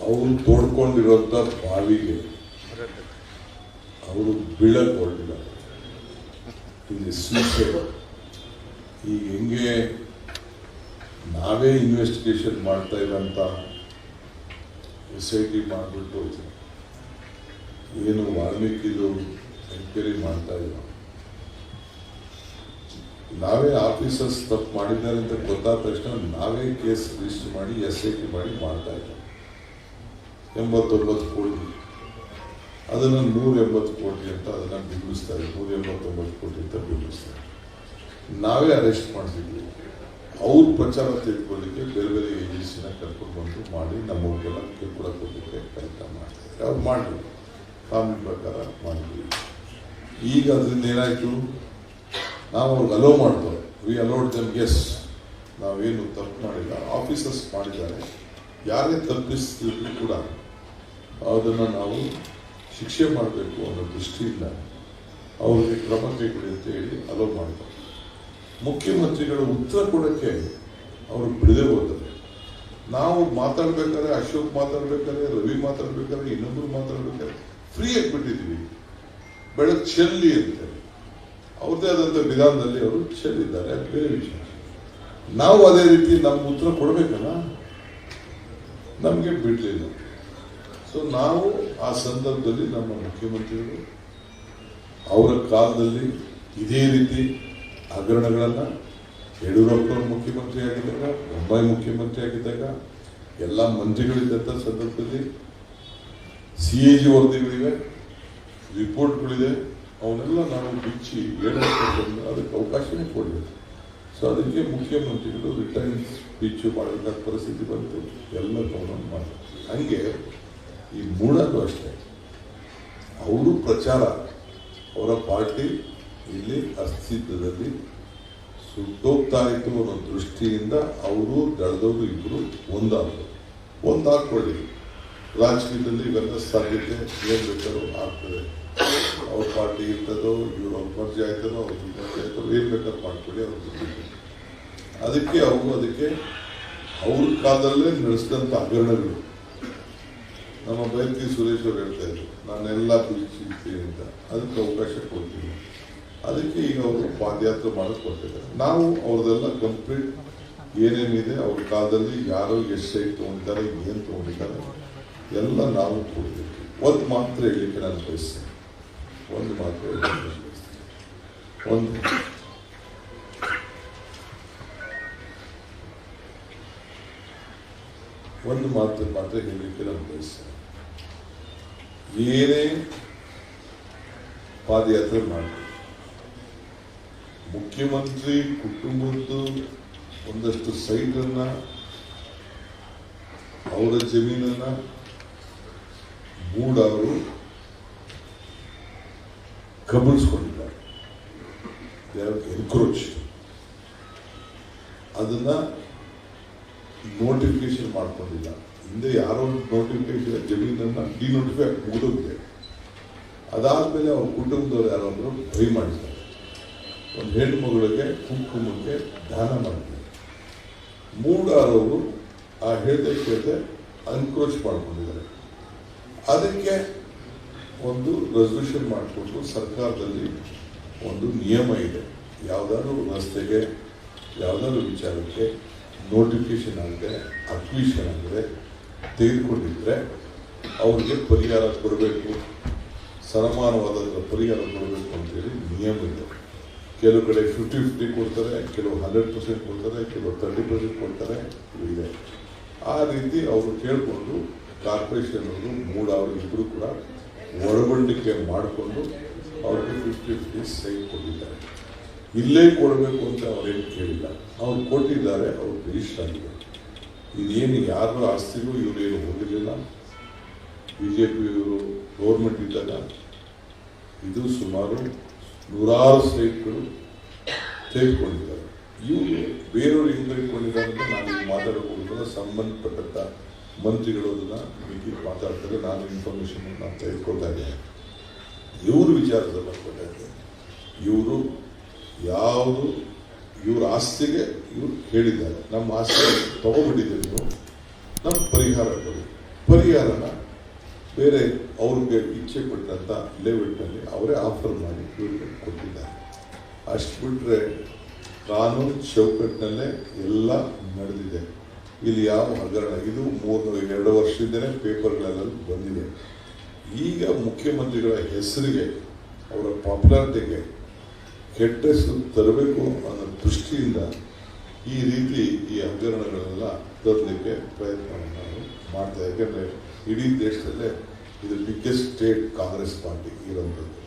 ಅವರು ತೋಡ್ಕೊಂಡಿರುವಂತ ಬಾವಿಗೆ ಅವರು ಬೀಳಕ್ ಹೊರಟಿದ್ದಾರೆ ಇಲ್ಲಿ ಸಮಸ್ಯೆ ಈಗ ಹೆಂಗೆ ನಾವೇ ಇನ್ವೆಸ್ಟಿಗೇಷನ್ ಮಾಡ್ತಾ ಇರೋಂಥ ಎಸ್ ಐ ಟಿ ಮಾಡಿಬಿಟ್ಟು ಏನು ವಾಲ್ಮೀಕಿದು ಎಂಕ್ವೈರಿ ಮಾಡ್ತಾ ಇಲ್ಲ ನಾವೇ ಆಫೀಸರ್ಸ್ ತಪ್ಪು ಮಾಡಿದ್ದಾರೆ ಅಂತ ಗೊತ್ತಾದ ತಕ್ಷಣ ನಾವೇ ಕೇಸ್ ರಿಜಿಸ್ಟರ್ ಮಾಡಿ ಎಸ್ ಐ ಟಿ ಮಾಡಿ ಮಾಡ್ತಾ ಇದ್ದೀವಿ ಎಂಬತ್ತೊಂಬತ್ತು ಕೋಟಿ. ಅದನ್ನು ನೂರ ಎಂಬತ್ತು ಕೋಟಿ ಅಂತ ಅದನ್ನು ಬಿಂಬಿಸ್ತಾರೆ ನೂರ ಎಂಬತ್ತೊಂಬತ್ತು ಕೋಟಿ ಅಂತ ಬಿಂಬಿಸ್ತಾರೆ ನಾವೇ ಅರೆಸ್ಟ್ ಮಾಡ್ತಿದ್ವಿ. ಅವ್ರ ಪ್ರಚಾರ ತಿಳ್ಕೊಳ್ಳಿಕ್ಕೆ ಬೇರೆ ಬೇರೆ ಏಜೆನ್ಸಿನ ಕರ್ಕೊಂಡು ಬಂದು ಮಾಡಿ ನಮಗೆಲ್ಲ ಕಿರುಕುಳ ಕೊಡಲಿಕ್ಕೆ ಪ್ರಯತ್ನ ಮಾಡ್ತಾರೆ. ಅವ್ರು ಮಾಡಿದ್ವಿ ಕಾನೂನು ಪ್ರಕಾರ ಮಾಡಿದ್ವಿ ಈಗ ಅದರಿಂದ ಏನಾಯಿತು? ನಾವು ಅವ್ರಿಗೆ ಅಲೋ ಮಾಡ್ತೇವೆ. ವಿ ಅಲೋಡ್ ದಮ್ ಎಸ್ ನಾವೇನು ತಪ್ಪು ಮಾಡಿಲ್ಲ. ಆಫೀಸರ್ಸ್ ಮಾಡಿದ್ದಾರೆ. ಯಾರೇ ತಪ್ಪಿಸಿದ್ರು ಕೂಡ ಅದನ್ನು ನಾವು ಶಿಕ್ಷೆ ಮಾಡಬೇಕು ಅನ್ನೋ ದೃಷ್ಟಿಯಿಂದ ಅವರಿಗೆ ಕ್ರಮ ಕೈಗೊಳ್ಳಿ ಅಂತ ಹೇಳಿ ಅಲೋ ಮಾಡ್ತಾರೆ. ಮುಖ್ಯಮಂತ್ರಿಗಳು ಉತ್ತರ ಕೊಡೋಕ್ಕೆ ಅವರು ಬಿಡದೆ ಹೋದರೆ, ನಾವು ಮಾತಾಡ್ಬೇಕಾದ್ರೆ ಅಶೋಕ್ ಮಾತಾಡ್ಬೇಕಾದ್ರೆ, ರವಿ ಮಾತಾಡ್ಬೇಕಾದ್ರೆ ಇನ್ನೊಬ್ಬರು ಮಾತಾಡ್ಬೇಕಾದ್ರೆ ಫ್ರೀಯಾಗಿ ಬಿಟ್ಟಿದ್ವಿ ಬೆಳಗ್ಗೆ ಚೆಲ್ಲಿ ಅಂತೇಳಿ ಅವ್ರದ್ದೇ ಆದಂಥ ವಿಧಾನದಲ್ಲಿ ಅವರು ಚೆಲ್ಲಿದ್ದಾರೆ ಅದು ಬೇರೆ ವಿಷಯ. ನಾವು ಅದೇ ರೀತಿ ನಮ್ಮ ಉತ್ತರ ಕೊಡಬೇಕಲ್ಲ? ನಮಗೆ ಬಿಡಲಿಲ್ಲ ಸೊ ನಾವು ಆ ಸಂದರ್ಭದಲ್ಲಿ ನಮ್ಮ ಮುಖ್ಯಮಂತ್ರಿಗಳು ಅವರ ಕಾಲದಲ್ಲಿ ಇದೇ ರೀತಿ ಹಗರಣಗಳನ್ನು ಯಡಿಯೂರಪ್ಪ ಮುಖ್ಯಮಂತ್ರಿ ಆಗಿದ್ದಾಗ, ಮುಂಬೈ ಮುಖ್ಯಮಂತ್ರಿ ಆಗಿದ್ದಾಗ, ಎಲ್ಲ ಮಂತ್ರಿಗಳಿದ್ದಂಥ ಸಂದರ್ಭದಲ್ಲಿ ಸಿ ಎ ಜಿ ವರದಿಗಳಿವೆ, ರಿಪೋರ್ಟ್ಗಳಿದೆ. ಅವನ್ನೆಲ್ಲ ನಾವು ಬಿಚ್ಚಿ ಹೇಳೋಕ್ಕೆ ಅದಕ್ಕೆ ಅವಕಾಶವೇ ಕೊಡಬೇಕು. ಸೊ ಅದಕ್ಕೆ ಮುಖ್ಯಮಂತ್ರಿಗಳು ರಿಟರ್ನ್ ಸ್ಪೀಚು ಮಾಡಬೇಕಾದ ಪರಿಸ್ಥಿತಿ ಬಂತು. ಎಲ್ಲ ತಗೊಂಡು ಮಾಡಿ ಹಂಗೆ ಈ ಮೂಡಲು ಅಷ್ಟೇ. ಅವರು ಪ್ರಚಾರ, ಅವರ ಪಾರ್ಟಿ ಇಲ್ಲಿ ಅಸ್ತಿತ್ವದಲ್ಲಿ ಸುಟ್ಟೋಗ್ತಾ ಇತ್ತು ಅನ್ನೋ ದೃಷ್ಟಿಯಿಂದ ಅವರು ದಳದವರು ಇಬ್ಬರು ಒಂದಾದರು. ಒಂದಾಗ್ಕೊಳ್ಳಿ. ರಾಜಕೀಯದಲ್ಲಿ ಇವೆಲ್ಲ ಸಾಧ್ಯತೆ ಏನು ಬೇಕಾದ್ರೂ ಆಗ್ತದೆ. ಅವ್ರ ಪಾರ್ಟಿ ಇರ್ತದೋ, ಇವ್ರ ಮರ್ಜಿ ಆಯ್ತದೋ ಅವ್ರ ಮರ್ಜಿ ಆಯ್ತದೋ ಏನು ಬೇಕಾದ್ರೆ ಮಾಡ್ಕೊಳ್ಳಿ ಅವ್ರ ಜೊತೆ ಅದಕ್ಕೆ ಅವರು ಅದಕ್ಕೆ ಅವ್ರ ಕಾಲದಲ್ಲೇ ನಡೆಸಿದಂಥ ಹಗರಣಗಳು. ನಮ್ಮ ಬೈತಿ ಸುರೇಶ್ ಅವರು ಹೇಳ್ತಾ ಇದ್ರು, ನಾನೆಲ್ಲ ಬಿಚ್ಚಿರ್ತೀನಿ ಅಂತ. ಅದಕ್ಕೆ ಅವಕಾಶ ಕೊಡ್ತೀನಿ. ಅದಕ್ಕೆ ಈಗ ಅವರು ಪಾದಯಾತ್ರೆ ಮಾಡಕ್ಕೆ ಕೊಡ್ತಿದ್ದಾರೆ ನಾವು ಅವ್ರದ್ದೆಲ್ಲ ಕಂಪ್ಲೀಟ್ ಏನೇನಿದೆ, ಅವ್ರ ಕಾಲದಲ್ಲಿ ಯಾರು ಎಷ್ಟು ಸೈಟ್ ತೊಗೊಂಡಿದ್ದಾರೆ, ಏನು ತೊಗೊಂಡಿದ್ದಾರೆ, ಎಲ್ಲ ನಾವು ಕೊಡ್ತೀವಿ ಒಂದು ಮಾತ್ರ ಹೇಳಲಿಕ್ಕೆ ನಾನು ಬಯಸ್ತೀನಿ. ಒಂದು ಮಾತು ಒಂದು. ಒಂದು ಮಾತು ಮಾತ್ರ ಹೇಳಲಿಕ್ಕೆ ನಾನು ಬಯಸ್ತೇನೆ. ಏನೇ ಪಾದಯಾತ್ರೆ ಮಾಡಿ ಮುಖ್ಯಮಂತ್ರಿ ಕುಟುಂಬದ್ದು ಒಂದಷ್ಟು ಸೈಟನ್ನ, ಅವರ ಜಮೀನನ್ನ ಮೂಡ ಅವರು ಕಬಳಿಸ್ಕೊಂಡಿದ್ದಾರೆ ಎನ್ಕ್ರೋಚ್ ಅದನ್ನ ನೋಟಿಫಿಕೇಶನ್ ಮಾಡ್ಕೊಂಡಿಲ್ಲ. ಹಿಂದೆ ಯಾರೋ ನೋಟಿಫಿಕೇಶನ್ ಜಮೀನನ್ನ ಡಿನೋಟಿಫೈ ಮುಗಿದೋಗಿದೆ. ಅದಾದ್ಮೇಲೆ ಅವ್ರ ಕುಟುಂಬದವ್ರು ಯಾರಾದರೂ ಭಯ ಮಾಡಿದ್ದಾರೆ. ಒಂದು ಹೆಣ್ಣು ಮಗಳಿಗೆ ಕುಂಕುಮಕ್ಕೆ ದಾನ ಮಾಡಿದ್ದಾರೆ. ಮೂಡಾರವರು ಆ ಹೇಳ್ದೆ ಅನ್ಕ್ರೋಚ್ ಮಾಡ್ಕೊಂಡಿದ್ದಾರೆ. ಅದಕ್ಕೆ ಒಂದು ರೆಸಲ್ಯೂಷನ್ ಮಾಡಿಕೊಟ್ಟು ಸರ್ಕಾರದಲ್ಲಿ ಒಂದು ನಿಯಮ ಇದೆ. ಯಾವುದಾದ್ರು ರಸ್ತೆಗೆ ಯಾವುದಾದ್ರು ವಿಚಾರಕ್ಕೆ ನೋಟಿಫಿಕೇಶನ್ ಆಗಿದೆ ಅಕ್ವಿಷನ್ ಆಗಿದೆ ತೆಗೆದುಕೊಂಡಿದ್ದರೆ ಅವ್ರಿಗೆ ಪರಿಹಾರ ಕೊಡಬೇಕು. ಸಮಾನವಾದ ಪರಿಹಾರ ಕೊಡಬೇಕು ಅಂತೇಳಿ ನಿಯಮ ಇದೆ. ಕೆಲವು ಕಡೆ ಫಿಫ್ಟಿ ಫಿಫ್ಟಿ ಕೊಡ್ತಾರೆ, ಕೆಲವು ಹಂಡ್ರೆಡ್ ಪರ್ಸೆಂಟ್ ಕೊಡ್ತಾರೆ, ಕೆಲವು ತರ್ಟಿ ಪರ್ಸೆಂಟ್ ಕೊಡ್ತಾರೆ, ಇದೆ ಆ ರೀತಿ ಅವರು ಕೇಳಿಕೊಂಡು ಕಾರ್ಪೊರೇಷನ್ ಅವರು ಮೂಡ ಅವರು ಇಬ್ಬರು ಕೂಡ ಒಳಗೊಂಡಿಕೆ ಮಾಡಿಕೊಂಡು ಅವ್ರಿಗೆ ಫಿಫ್ಟಿ ಫಿಫ್ಟಿ ಸೈನ್ ಕೊಟ್ಟಿದ್ದಾರೆ. ಇಲ್ಲೇ ಕೊಡಬೇಕು ಅಂತ ಅವರೇನು ಕೇಳಿಲ್ಲ. ಅವ್ರು ಕೊಟ್ಟಿದ್ದಾರೆ, ಅವ್ರು ರಿಜಿಸ್ಟರ್ ಆಗಿದೆ. ಇದೇನು ಯಾರು ಆಸ್ತಿಗೂ ಇವರೇನು ಹೋಗಿರಲಿಲ್ಲ ಬಿ ಜೆ ಪಿಯವರು ಗೌರ್ಮೆಂಟ್ ಇದ್ದಾಗ ಇದು ಸುಮಾರು ನೂರಾರು ಸೈಟ್ಗಳು ತೆಗೆದುಕೊಂಡಿದ್ದಾರೆ. ಇವರು ಬೇರೆಯವರು ಹೆಂಗೆ ತೆಗೆದುಕೊಂಡಿದ್ದಾರೆ ಅಂತ ನಾನು ಈಗ ಸಂಬಂಧಪಟ್ಟಂಥ ಮಂತ್ರಿಗಳು ಅದನ್ನ ಮಿಕ್ಕಿ ಮಾತಾಡ್ತಾರೆ. ನಾನು ಇನ್ಫಾರ್ಮೇಷನ್ ನಾನು ತೆಗೆದುಕೊಳ್ತಾ ಇದ್ದೇನೆ ಇವರು ವಿಚಾರದಲ್ಲಿ ಬರ್ಕೊಳ್ತಾ ಇದ್ದೇನೆ ಇವರು ಯಾವುದು ಇವ್ರ ಆಸ್ತಿಗೆ ಇವರು ಹೇಳಿದ್ದಾರೆ. ನಮ್ಮ ಆಸ್ತಿ ತಗೊಂಡ್ಬಿಟ್ಟಿದ್ದೀರಿ ನೀವು. ನಮ್ಮ ಪರಿಹಾರ ಕೊಡಿ. ಪರಿಹಾರನ ಬೇರೆ ಅವ್ರಿಗೆ ಇಚ್ಛೆ ಪಟ್ಟಂಥ ಲೇಔಟ್ನಲ್ಲಿ ಅವರೇ ಆಫರ್ ಮಾಡಿ ಇವ್ರಿಗೆ ಕೊಟ್ಟಿದ್ದಾರೆ. ಅಷ್ಟು ಬಿಟ್ಟರೆ ಕಾನೂನು ಚೌಕಟ್ಟಿನಲ್ಲೇ ಎಲ್ಲ ನಡೆದಿದೆ. ಇಲ್ಲಿ ಯಾವ ಹಗರಣ? ಇದು ಮೂರು ಎರಡು ವರ್ಷದಿಂದಲೇ ಪೇಪರ್ಗಳೆಲ್ಲ ಬಂದಿದೆ. ಈಗ ಮುಖ್ಯಮಂತ್ರಿಗಳ ಹೆಸರಿಗೆ, ಅವರ ಪಾಪ್ಯುಲಾರಿಟಿಗೆ ಕೆಟ್ಟ ಹೆಸರು ತರಬೇಕು ಅನ್ನೋ ದೃಷ್ಟಿಯಿಂದ ಈ ರೀತಿ ಈ ಹಗರಣಗಳನ್ನೆಲ್ಲ ತರಲಿಕ್ಕೆ ಪ್ರಯತ್ನವನ್ನು ನಾವು ಮಾಡ್ತಾ ಯಾಕೆಂದರೆ ಇಡೀ ದೇಶದಲ್ಲೇ ಇದು ಬಿಗ್ಗೆಸ್ಟ್ ಸ್ಟೇಟ್ ಕಾಂಗ್ರೆಸ್ ಪಾರ್ಟಿ ಇರೋಂಥದ್ದು